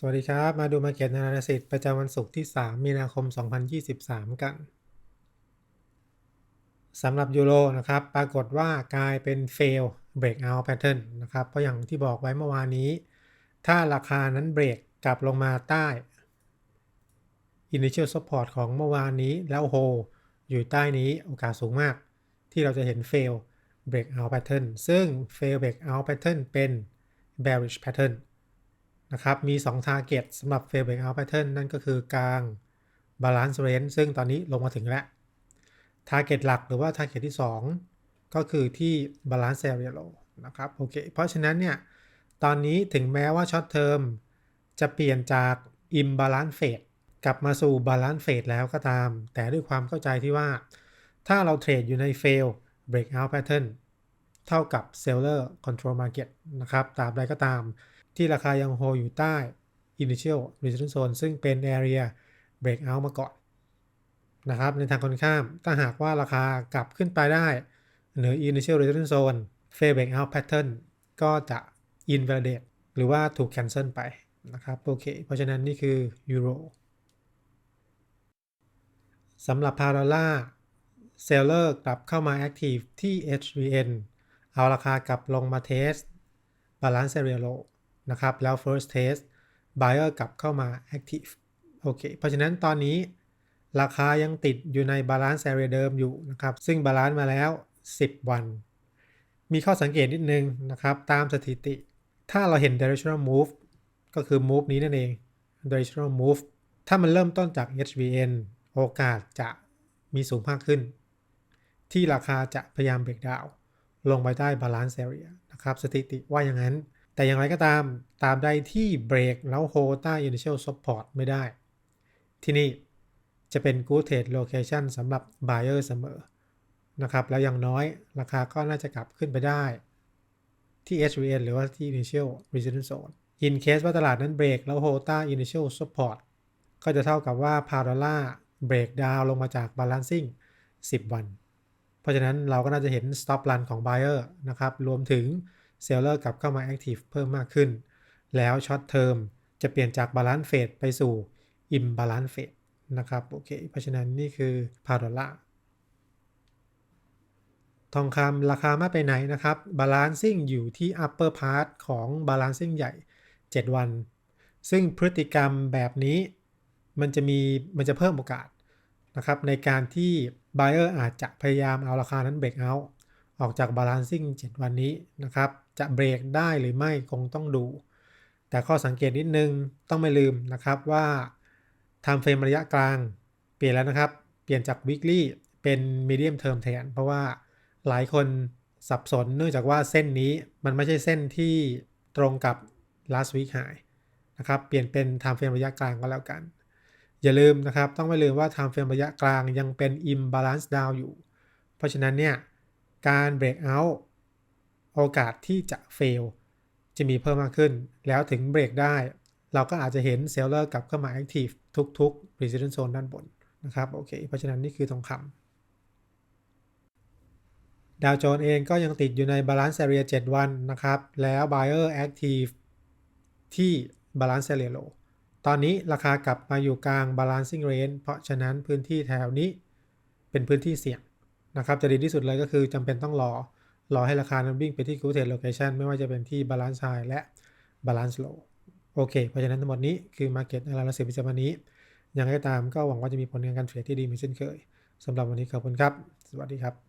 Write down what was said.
สวัสดีครับ มาดู Market Analysis ประจำวันศุกร์ที่ 3 มีนาคม 2023 กันสำหรับยูโรนะครับ ปรากฏว่ากลายเป็น fail breakout pattern นะครับ เพราะอย่างที่บอกไว้เมื่อวานนี้ ถ้าราคานั้นเบรกกลับลงมาใต้ initial support ของเมื่อวานนี้แล้วโฮอยู่ใต้นี้โอกาสสูงมาก ที่เราจะเห็น fail breakout pattern ซึ่ง fail breakout pattern เป็น bearish pattern นะครับ มี 2 target สำหรับ fail breakout pattern นั่นก็คือกลาง balance range ซึ่งตอนนี้ลงมาถึงแล้ว target หลักหรือว่า target ที่ 2 ก็คือที่ balance area low นะครับโอเคเพราะฉะนั้นเนี่ย ตอนนี้ถึงแม้ว่า short term จะเปลี่ยนจาก imbalance phase กลับมาสู่ balance phase แล้วก็ตาม แต่ด้วยความเข้าใจที่ว่า ถ้าเราเทรดอยู่ใน fail breakout pattern เท่ากับ seller control market นะครับตราบใดก็ตาม ที่ราคายังโฮอยู่ใต้ initial resistance zone ซึ่งเป็น area breakout มาก่อนนะครับในทางคนข้ามถ้าหากว่าราคากลับขึ้นไปได้ เหนือ initial resistance zone fail breakout pattern ก็จะ invalidate หรือว่าถูก cancel ไปนะครับโอเค เพราะฉะนั้นนี่คือ euro สำหรับพาราล่าเซลเลอร์กลับเข้ามา active ที่ HVN เอาราคากลับลงมาเทส balance area low นะครับ แล้ว first test buyer กลับเข้ามา active โอเค เพราะฉะนั้นตอนนี้ราคายังติดอยู่ใน balance area เดิมอยู่นะครับ ซึ่ง balance มาแล้ว 10 วัน มีข้อสังเกตนิดนึงนะครับ ตามสถิติ ถ้าเราเห็น directional move ก็คือ move นี้นั่นเอง directional move ถ้ามันเริ่มต้นจาก HVN โอกาสจะมีสูงมากขึ้น ที่ราคาจะพยายามเบรกดาวลงไปใต้ balance area นะครับ สถิติว่าอย่างนั้น แต่อย่างไรก็ตามตามใดที่เบรกแล้วโฮใต้ initial support ไม่ได้ ที่นี่จะเป็น good trade location สำหรับ buyer เสมอนะครับแล้วอย่างน้อยราคาก็น่าจะกลับขึ้นไปได้ ที่ HVN หรือว่าที่ initial resistance zone in case ว่าตลาดนั้นเบรกแล้วโฮใต้ initial support ก็จะเท่ากับว่าพาราล่าเบรกดาวลงมาจาก balancing 10 วัน เพราะฉะนั้นเราก็น่าจะเห็น stop run ของ buyer นะครับ รวมถึง seller กลับเข้ามา active เพิ่มมากขึ้น แล้ว short term จะเปลี่ยนจาก balance phase ไปสู่ imbalance phase นะครับโอเคเพราะฉะนั้นนี่คือพาราล่าทองคำราคาไม่ไปไหนนะครับ balancing อยู่ที่ upper part ของ balancing ใหญ่ 7 วัน ซึ่งพฤติกรรมแบบนี้มันจะมีมันจะเพิ่มโอกาสนะครับในการที่ buyer อาจจะพยายามเอาราคานั้นเบรกเอาออกจาก balancing 7วันนี้นะครับ จะเบรกได้หรือไม่คงต้องดู แต่ข้อสังเกตนิดนึงต้องไม่ลืมนะครับว่า time frame ระยะกลางเปลี่ยนแล้วนะครับ เปลี่ยนจาก weekly เป็น medium term แทน เพราะว่าหลายคนสับสนเนื่องจากว่าเส้นนี้มันไม่ใช่เส้นที่ตรงกับ last week high นะครับเปลี่ยนเป็น time frame ระยะกลางก็แล้วกัน อย่าลืมนะครับต้องไม่ลืมว่า time frame ระยะกลางยังเป็น imbalance down อยู่ เพราะฉะนั้นเนี่ยการ break out โอกาสที่จะ fail จะมีเพิ่มมากขึ้น แล้วถึงเบรกได้ เราก็อาจจะเห็น seller กลับเข้ามา active ทุกๆ resistance zone ด้านบนนะครับโอเค เพราะฉะนั้นนี่คือทองคำดาวโจนเองก็ยังติดอยู่ใน balance area 7 วันนะครับ แล้ว buyer active ที่ balance area low ตอนนี้ราคากลับมาอยู่กลาง balancing range เพราะฉะนั้นพื้นที่แถวนี้เป็นพื้นที่เสี่ยงนะครับ จะดีที่สุดเลยก็คือจำเป็นต้องรอ รอให้ราคานั้นวิ่งไปที่ good trade location ไม่ว่าจะเป็นที่ balance high และ balance low โอเค เพราะฉะนั้นทั้งหมดนี้คือ market analysis ประจำวันนี้ ยังไงก็ตามก็หวังว่าจะมีผลงานการเทรดที่ดีเหมือนเช่นเคยสำหรับวันนี้ขอบคุณครับ สวัสดีครับ